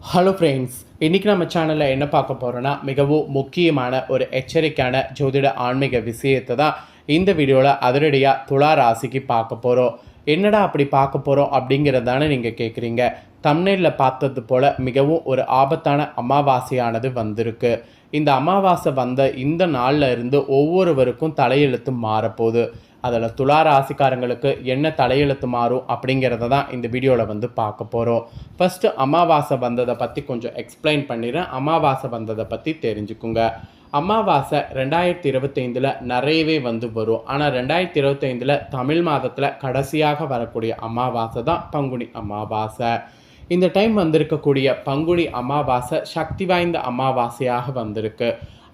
Hello friends இன்றைக்கி நம்ம சேனலில் என்ன பார்க்க போகிறோன்னா மிகவும் முக்கியமான ஒரு எச்சரிக்கையான ஜோதிட ஆன்மீக விஷயத்தை தான் இந்த வீடியோவில் அதிரடியாக துலா ராசிக்கு பார்க்க போகிறோம் என்னடா அப்படி பார்க்க போகிறோம் அப்படிங்கிறதானே நீங்கள் கேட்குறீங்க தமிழில் பார்த்தது போல் மிகவும் ஒரு ஆபத்தான அமாவாசையானது வந்திருக்கு. இந்த அமாவாசை வந்த இந்த நாளில் இருந்து ஒவ்வொருவருக்கும் தலையெழுத்து மாறப்போகுது. அதில் துலா ராசிக்காரங்களுக்கு என்ன தலையெழுத்து மாறும் அப்படிங்கிறத தான் இந்த வீடியோவில் வந்து பார்க்க போகிறோம் ஃபஸ்ட்டு அமாவாசை வந்ததை பற்றி கொஞ்சம் எக்ஸ்பிளைன் பண்ணிடுறேன். அமாவாசை வந்ததை பற்றி தெரிஞ்சுக்குங்க. அமாவாசை ரெண்டாயிரத்தி இருபத்தைந்தில் நிறையவே வந்து வரும். ஆனால் ரெண்டாயிரத்தி இருபத்தைந்தில் தமிழ் மாதத்தில் கடைசியாக வரக்கூடிய அமாவாசை தான் பங்குனி அமாவாசை. இந்த டைம் வந்திருக்கக்கூடிய பங்குனி அமாவாசை சக்தி வாய்ந்த அமாவாசையாக வந்திருக்கு.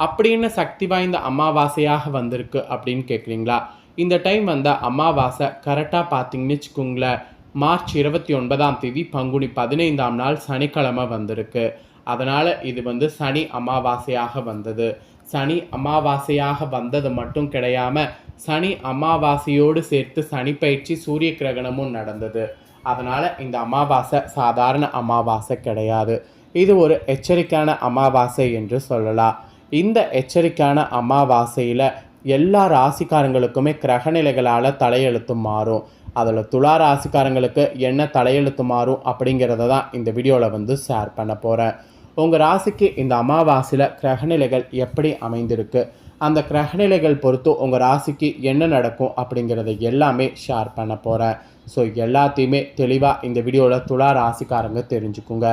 அப்படின்னு சக்தி வாய்ந்த அமாவாசையாக வந்திருக்கு அப்படின்னு கேட்குறீங்களா இந்த டைம் வந்த அமாவாசை கரெக்டாக பார்த்தீங்கன்னு வச்சுக்கோங்களேன். மார்ச் இருபத்தி ஒன்பதாம் தேதி பங்குனி பதினைந்தாம் நாள் சனிக்கிழமை வந்திருக்கு. அதனால் இது வந்து சனி அமாவாசையாக வந்தது. சனி அமாவாசையாக வந்தது மட்டும் கிடையாம சனி அமாவாசையோடு சேர்த்து சனி பயிற்சி சூரிய கிரகணமும் நடந்தது. அதனால் இந்த அமாவாசை சாதாரண அமாவாசை கிடையாது. இது ஒரு எச்சரிக்கையான அமாவாசை என்று சொல்லலாம். இந்த எச்சரிக்கையான அமாவாசையில் எல்லா ராசிக்காரங்களுக்குமே கிரகநிலைகளால் தலையெழுத்து மாறும். அதில் துலா ராசிக்காரங்களுக்கு என்ன தலையெழுத்து மாறும் அப்படிங்கிறத தான் இந்த வீடியோவில் வந்து ஷேர் பண்ண போகிறேன் உங்கள் ராசிக்கு இந்த அமாவாசையில் கிரகநிலைகள் எப்படி அமைந்திருக்கு? அந்த கிரகநிலைகள் பொறுத்து உங்கள் ராசிக்கு என்ன நடக்கும் அப்படிங்கிறத எல்லாமே ஷேர் பண்ண போகிறேன் ஸோ எல்லாத்தையுமே தெளிவாக இந்த வீடியோவில் துலா ராசிக்காரங்க தெரிஞ்சுக்குங்க.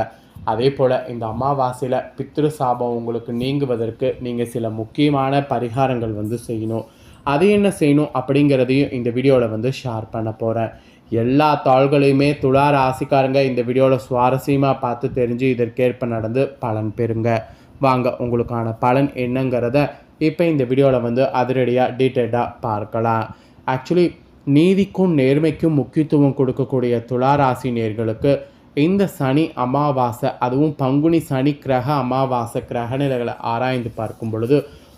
அதே போல் இந்த அமாவாசையில் பித்ரு சாபம் உங்களுக்கு நீங்குவதற்கு நீங்கள் சில முக்கியமான பரிகாரங்கள் வந்து செய்யணும். அது என்ன செய்யணும் அப்படிங்கிறதையும் இந்த வீடியோவில் வந்து ஷேர் பண்ண போகிறேன் எல்லா தாள்களையுமே துளா ராசிக்காரங்க இந்த வீடியோவில் சுவாரஸ்யமாக பார்த்து தெரிஞ்சு இதற்கேற்ப நடந்து பலன் பெறுங்க. வாங்க உங்களுக்கான பலன் என்னங்கிறத இப்போ இந்த வீடியோவில் வந்து அதிரடியாக டீட்டெயில்டாக பார்க்கலாம். ஆக்சுவலி நீதிக்கும் நேர்மைக்கும் முக்கியத்துவம் கொடுக்கக்கூடிய துளாராசி நேர்களுக்கு இந்த சனி அமாவாசை அதுவும் பங்குனி சனி கிரக அமாவாசை கிரக நிலைகளை ஆராய்ந்து பார்க்கும் பொழுது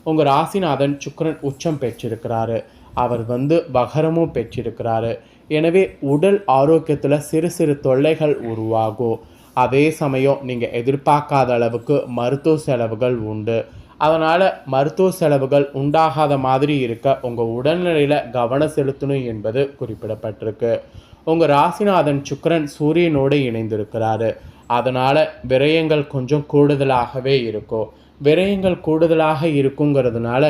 உங்கள் ராசிநாதன் சுக்கரன் உச்சம் பெற்றிருக்கிறாரு. அவர் வந்து வகரமும் பெற்றிருக்கிறாரு. எனவே உடல் ஆரோக்கியத்தில் சிறு சிறு தொல்லைகள் உருவாகும். அதே சமயம் நீங்கள் எதிர்பார்க்காத அளவுக்கு மருத்துவ செலவுகள் உண்டு. அதனால் மருத்துவ செலவுகள் உண்டாகாத மாதிரி இருக்க உங்கள் உடல்நிலையில் கவனம் செலுத்தணும் என்பது குறிப்பிடப்பட்டிருக்கு. உங்கள் ராசிநாதன் சுக்கரன் சூரியனோடு இணைந்திருக்கிறாரு. அதனால் விரயங்கள் கொஞ்சம் கூடுதலாகவே இருக்கும் விரயங்கள் கூடுதலாக இருக்குங்கிறதுனால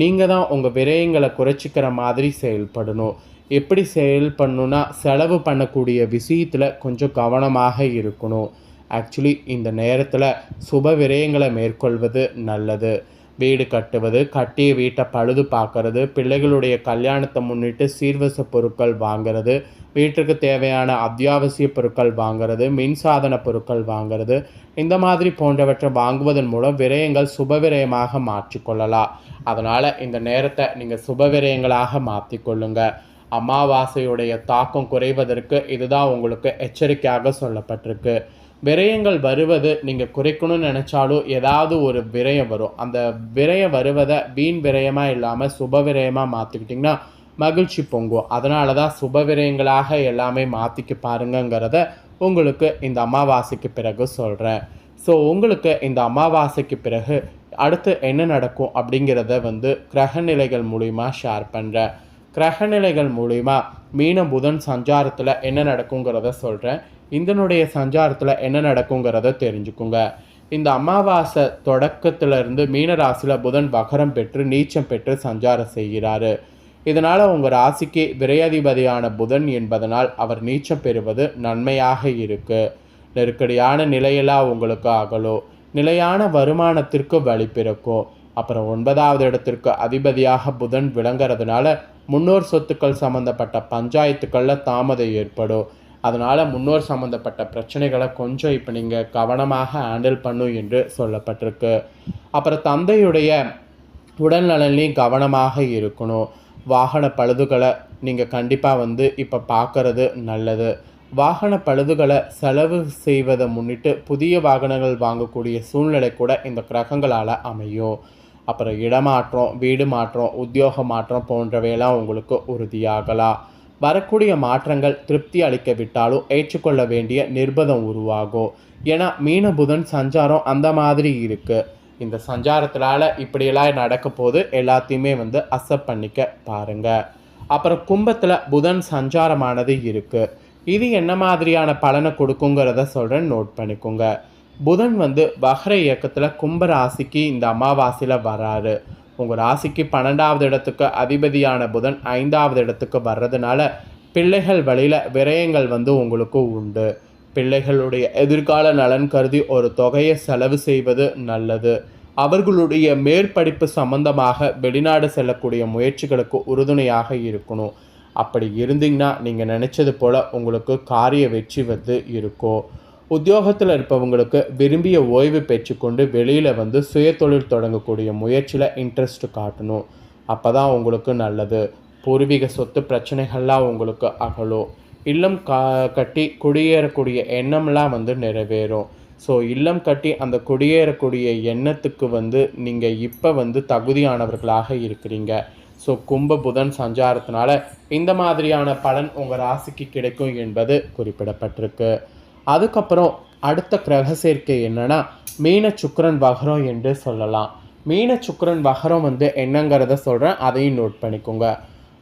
நீங்கள் தான் உங்கள் விரயங்களை குறைச்சிக்கிற மாதிரி செயல்படணும். எப்படி செயல் பண்ணுன்னா செலவு பண்ணக்கூடிய விஷயத்தில் கொஞ்சம் கவனமாக இருக்கணும். ஆக்சுவலி இந்த நேரத்தில் சுப விரயங்களை மேற்கொள்வது நல்லது. வீடு கட்டுவது கட்டிய வீட்டை பழுது பார்க்கறது பிள்ளைகளுடைய கல்யாணத்தை முன்னிட்டு சீர்வச பொருட்கள் வாங்கிறது வீட்டுக்கு தேவையான அத்தியாவசிய பொருட்கள் வாங்கிறது மின்சாதன பொருட்கள் வாங்கிறது இந்த மாதிரி போன்றவற்றை வாங்குவதன் மூலம் விரயங்கள் சுப விரயமாக மாற்றிக்கொள்ளலாம் அதனால் இந்த நேரத்தை நீங்கள் சுப விரயங்களாக மாற்றிக்கொள்ளுங்க அமாவாசையுடைய தாக்கம் குறைவதற்கு இதுதான் உங்களுக்கு எச்சரிக்கையாக சொல்லப்பட்டிருக்கு. விரயங்கள் வருவது நீங்கள் குறைக்கணும்னு நினச்சாலும் ஏதாவது ஒரு விரயம் வரும். அந்த விரயம் வருவதை வீண் விரயமாக இல்லாமல் சுப விரயமாக மாற்றிக்கிட்டிங்கன்னா மகிழ்ச்சி பொங்கும். அதனால தான் சுப விரயங்களாக எல்லாமே மாற்றிக்க பாருங்கங்கிறத உங்களுக்கு இந்த அமாவாசைக்கு பிறகு சொல்கிறேன் ஸோ உங்களுக்கு இந்த அமாவாசைக்கு பிறகு அடுத்து என்ன நடக்கும் அப்படிங்கிறத வந்து கிரகநிலைகள் மூலிமா ஷேர் பண்ணுறேன் கிரகநிலைகள் மூலிமா மீன புதன் சஞ்சாரத்தில் என்ன நடக்குங்கிறத சொல்கிறேன் இதனுடைய சஞ்சாரத்தில் என்ன நடக்குங்கிறத தெரிஞ்சுக்குங்க. இந்த அமாவாசை தொடக்கத்திலிருந்து மீன ராசியில் புதன் வகரம் பெற்று நீச்சம் பெற்று சஞ்சாரம் செய்கிறாரு. இதனால் உங்கள் ராசிக்கு விரையாதிபதியான புதன் என்பதனால் அவர் நீச்சம் பெறுவது நன்மையாக இருக்கு. நெருக்கடியான நிலையெல்லாம் உங்களுக்கு அகலும் நிலையான வருமானத்திற்கு வழி பிறக்கும் அப்புறம் ஒன்பதாவது இடத்திற்கு அதிபதியாக புதன் விளங்குறதுனால முன்னோர் சொத்துக்கள் சம்மந்தப்பட்ட பஞ்சாயத்துக்களில் தாமதம் ஏற்படும். அதனால் முன்னோர் சம்மந்தப்பட்ட பிரச்சனைகளை கொஞ்சம் இப்போ நீங்கள் கவனமாக ஹேண்டில் பண்ணும் என்று சொல்லப்பட்டிருக்கு. அப்புறம் தந்தையுடைய உடல்நலன்லையும் கவனமாக இருக்கணும். வாகன பழுதுகளை நீங்கள் கண்டிப்பாக வந்து இப்போ பார்க்கறது நல்லது. வாகன பழுதுகளை செலவு செய்வதை முன்னிட்டு புதிய வாகனங்கள் வாங்கக்கூடிய சூழ்நிலை கூட இந்த கிரகங்களால் அமையும். அப்புறம் இடமாற்றம் வீடு மாற்றம் உத்தியோக மாற்றம் போன்றவையெல்லாம் உங்களுக்கு உறுதியாகலாம். வரக்கூடிய மாற்றங்கள் திருப்தி அளிக்கவிட்டாலும் ஏற்றுக்கொள்ள வேண்டிய நிர்பந்தம் உருவாகும். ஏன்னா மீன புதன் சஞ்சாரம் அந்த மாதிரி இருக்குது இந்த சஞ்சாரத்தினால இப்படியெல்லாம் நடக்க போது எல்லாத்தையுமே வந்து அக்செப்ட் பண்ணிக்க பாருங்கள் அப்புறம் கும்பத்தில் புதன் சஞ்சாரமானது இருக்குது இது என்ன மாதிரியான பலனை கொடுக்குங்கிறத சொல்கிறேன் நோட் பண்ணிக்கோங்க. புதன் வந்து வகர இயக்கத்தில் கும்ப ராசிக்கு இந்த அமாவாசையில் வராரு. உங்கள் ராசிக்கு பன்னெண்டாவது இடத்துக்கு அதிபதியான புதன் ஐந்தாவது இடத்துக்கு வர்றதுனால பிள்ளைகள் வழியில் விரயங்கள் வந்து உங்களுக்கு உண்டு. பிள்ளைகளுடைய எதிர்கால நலன் கருதி ஒரு தொகையை செலவு செய்வது நல்லது. அவர்களுடைய மேற்படிப்பு சம்பந்தமாக வெளிநாடு செல்லக்கூடிய முயற்சிகளுக்கு உறுதுணையாக இருக்கணும். அப்படி இருந்தீங்கன்னா நீங்கள் நினச்சது போல் உங்களுக்கு காரிய வெற்றி வந்து இருக்கும். உத்தியோகத்தில் இருப்பவங்களுக்கு விரும்பிய ஓய்வு பெற்றுக்கொண்டு வெளியில் வந்து சுயதொழில் தொடங்கக்கூடிய முயற்சியில் இன்ட்ரெஸ்ட் காட்டணும். அப்போ தான் உங்களுக்கு நல்லது. பூர்வீக சொத்து பிரச்சனைகள்லாம் உங்களுக்கு அகலும். இல்லம் கா கட்டி குடியேறக்கூடிய எண்ணம்லாம் வந்து நிறைவேறும். ஸோ இல்லம் கட்டி அந்த குடியேறக்கூடிய எண்ணத்துக்கு வந்து நீங்கள் இப்போ வந்து தகுதியானவர்களாக இருக்கிறீங்க. ஸோ கும்ப புதன் சஞ்சாரத்தினால இந்த மாதிரியான பலன் உங்கள் ராசிக்கு கிடைக்கும் என்பது குறிப்பிடப்பட்டிருக்கு. அதுக்கப்புறம் அடுத்த கிரக சேர்க்கை என்னன்னா மீன சுக்கரன் வகரம் என்று சொல்லலாம். மீன சுக்கரன் வகரம் வந்து என்னங்கிறத சொல்கிறேன் அதையும் நோட் பண்ணிக்கோங்க.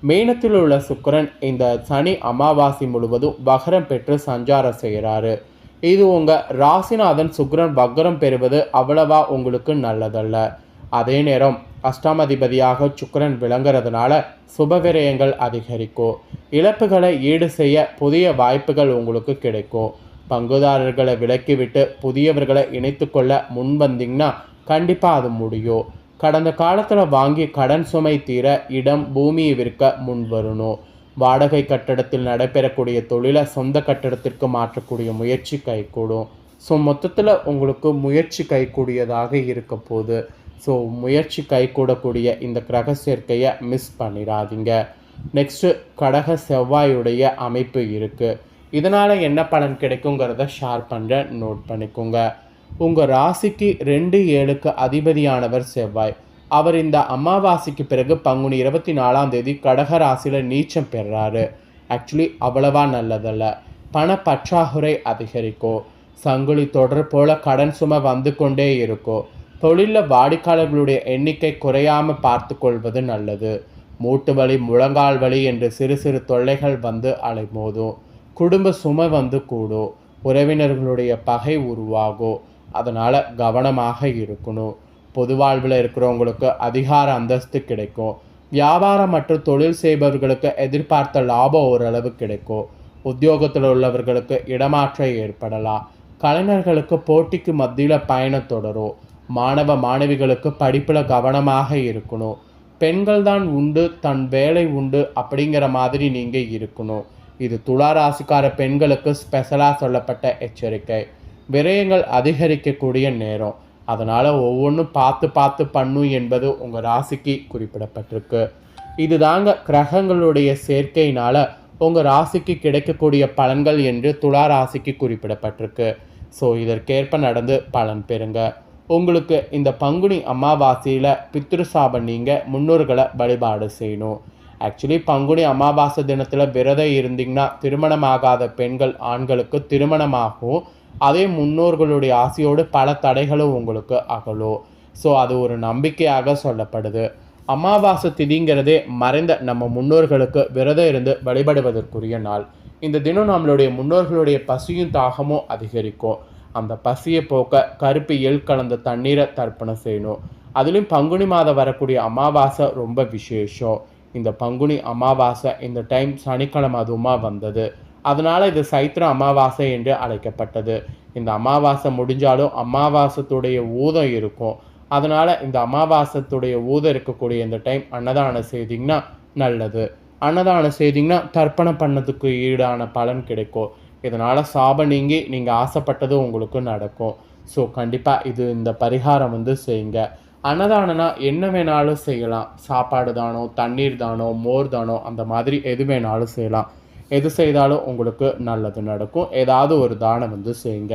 மீனத்தில் உள்ள சுக்கரன் இந்த சனி அமாவாசை முழுவதும் வகரம் பெற்று சஞ்சாரம் செய்கிறாரு இது உங்கள் ராசிநாதன் சுக்கரன் வக்ரம் பெறுவது அவ்வளவா உங்களுக்கு நல்லதல்ல. அதே நேரம் அஷ்டாமதிபதியாக சுக்கிரன் விளங்குறதுனால சுபவிரயங்கள் அதிகரிக்கும். இழப்புகளை ஈடு செய்ய புதிய வாய்ப்புகள் உங்களுக்கு கிடைக்கும். பங்குதாரர்களை விலக்கிவிட்டு புதியவர்களை இணைத்துக்கொள்ள முன் முன்வந்தீங்கன்னா கண்டிப்பாக அது முடியும். கடந்த காலத்தில் வாங்கி கடன் சுமை தீர இடம் பூமியை விற்க முன் வரணும். வாடகை கட்டடத்தில் நடைபெறக்கூடிய தொழிலை சொந்த கட்டடத்திற்கு மாற்றக்கூடிய முயற்சி கைகூடும். ஸோ மொத்தத்தில் உங்களுக்கு முயற்சி கைகூடியதாக இருக்க போகுது. ஸோ முயற்சி கைகூடக்கூடிய இந்த கிரக சேர்க்கையை மிஸ் பண்ணிடாதீங்க. நெக்ஸ்ட்டு கடக செவ்வாயுடைய அமைப்பு இருக்குது இதனால் என்ன பலன் கிடைக்குங்கிறத ஷேர் பண்ணுறேன் நோட் பண்ணிக்கோங்க. உங்கள் ராசிக்கு ரெண்டு ஏழுக்கு அதிபதியானவர் செவ்வாய். அவர் இந்த அமாவாசைக்கு பிறகு பங்குனி இருபத்தி நாலாம் தேதி கடக ராசியில் நீச்சம் பெறாரு. ஆக்சுவலி அவ்வளவா நல்லதல்ல. பண பற்றாக்குறை அதிகரிக்கும். சங்குலி தொடர் போல கடன் சுமை வந்து கொண்டே இருக்கும். தொழிலில் வாடிக்கையாளர்களுடைய எண்ணிக்கை குறையாமல் பார்த்து கொள்வது நல்லது. மூட்டு வலி முழங்கால் வலி என்று சிறு சிறு தொல்லைகள் வந்து அலைமோதும். குடும்ப சுமை வந்து கூடும் உறவினர்களுடைய பகை உருவாகும் அதனால் கவனமாக இருக்கணும் பொது வாழ்வில் இருக்கிறவங்களுக்கு அதிகார அந்தஸ்து கிடைக்கும் வியாபாரம் மற்றும் தொழில் செய்பவர்களுக்கு எதிர்பார்த்த லாபம் ஓரளவு கிடைக்கும் உத்தியோகத்தில் உள்ளவர்களுக்கு இடமாற்றம் ஏற்படலாம் கலைஞர்களுக்கு போட்டிக்கு மத்தியில் பயணம் தொடரும் மாணவ மாணவிகளுக்கு படிப்பில் கவனமாக இருக்கணும் பெண்கள் தான் உண்டு தன் வேலை உண்டு அப்படிங்கிற மாதிரி நீங்கள் இருக்கணும் இது துளாராசிக்கார பெண்களுக்கு ஸ்பெஷலாக சொல்லப்பட்ட எச்சரிக்கை. விரயங்கள் அதிகரிக்கக்கூடிய நேரம். அதனால் ஒவ்வொன்றும் பார்த்து பார்த்து பண்ணும் என்பது உங்கள் ராசிக்கு குறிப்பிடப்பட்டிருக்கு. இது தாங்க கிரகங்களுடைய சேர்க்கையினால் உங்கள் ராசிக்கு கிடைக்கக்கூடிய பலன்கள் என்று துலா ராசிக்கு குறிப்பிடப்பட்டிருக்கு. ஸோ இதற்கேற்ப நடந்து பலன் பெறுங்க. உங்களுக்கு இந்த பங்குனி அமாவாசையில் பித்ருசாபம் நீங்கள் முன்னோர்களை வழிபாடு செய்யணும். ஆக்சுவலி பங்குனி அமாவாசை தினத்தில் விரதம் இருந்தீங்கன்னா திருமணமாகாத பெண்கள் ஆண்களுக்கு திருமணமாகும். அதே முன்னோர்களுடைய ஆசையோடு பல தடைகளும் உங்களுக்கு அகலும். ஸோ அது ஒரு நம்பிக்கையாக சொல்லப்படுது. அமாவாசை திதிங்கிறதே மறைந்த நம்ம முன்னோர்களுக்கு விரதம் இருந்து வழிபடுவதற்குரிய நாள். இந்த தினம் நம்மளுடைய முன்னோர்களுடைய பசியும் தாகமும் அதிகரிக்கும். அந்த பசியை போக்க கருப்பு எல் கலந்த தண்ணீரை தர்ப்பணம் செய்யணும். அதுலேயும் பங்குனி மாதம் வரக்கூடிய அமாவாசை ரொம்ப விசேஷம். இந்த பங்குனி அமாவாசை இந்த டைம் சனிக்கிழமை அதுவுமா வந்தது. அதனால் இது சைத்திர அமாவாசை என்று அழைக்கப்பட்டது. இந்த அமாவாசை முடிஞ்சாலும் அமாவாசத்துடைய ஊதம் இருக்கும். அதனால் இந்த அமாவாசத்துடைய ஊதம் இருக்கக்கூடிய இந்த டைம் அன்னதானம் செய்திங்கன்னா நல்லது. அன்னதானம் செய்திங்கன்னா தர்ப்பணம் பண்ணதுக்கு ஈடான பலன் கிடைக்கும். இதனால் சாபம் நீங்கி நீங்கள் ஆசைப்பட்டது உங்களுக்கு நடக்கும். ஸோ கண்டிப்பாக இது இந்த பரிகாரம் வந்து செய்யுங்க. அன்னதானம்னா என்ன வேணாலும் செய்யலாம். சாப்பாடு தானோ தண்ணீர் தானோ மோர் தானோ அந்த மாதிரி எது வேணாலும் செய்யலாம். எது செய்தாலும் உங்களுக்கு நல்லது நடக்கும். ஏதாவது ஒரு தானம் வந்து செய்யுங்க.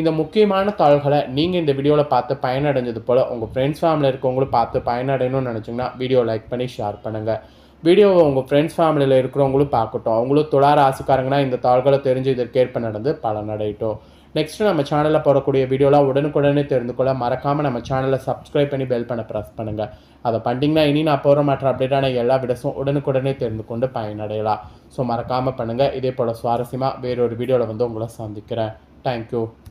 இந்த முக்கியமான தாள்களை நீங்கள் இந்த வீடியோவில் பார்த்து பயனடைஞ்சது போல் உங்கள் ஃப்ரெண்ட்ஸ் ஃபேமிலியில் இருக்கவங்களும் பார்த்து பயனடையணும்னு நினச்சிங்கன்னா வீடியோ லைக் பண்ணி ஷேர் பண்ணுங்கள் வீடியோவை உங்கள் ஃப்ரெண்ட்ஸ் ஃபேமிலியில் இருக்கிறவங்களும் பார்க்கட்டும். அவங்களும் துலா ராசிக்காரங்கன்னா இந்த தாள்களை தெரிஞ்சு இதற்கேற்ப நடந்து பலனடையட்டும். நெக்ஸ்ட்டு நம்ம சேனலில் போடக்கூடிய வீடியோலாம் உடனுக்குடனே தெரிந்து கொள்ள மறக்காமல் நம்ம சேனலை சப்ஸ்கிரைப் பண்ணி பெல் பண்ண ப்ரெஸ் பண்ணுங்கள் அதை பண்ணிட்டீங்கன்னா இனி நான் போகிற மற்ற அப்டேட்டான எல்லா விடஸும் உடனுக்குடனே தெரிந்து கொண்டு பயனடையலாம். ஸோ மறக்காமல் பண்ணுங்கள் இதே போல் சுவாரஸ்யமாக வேறொரு வீடியோவில் வந்து உங்களை சந்திக்கிறேன். தேங்க்யூ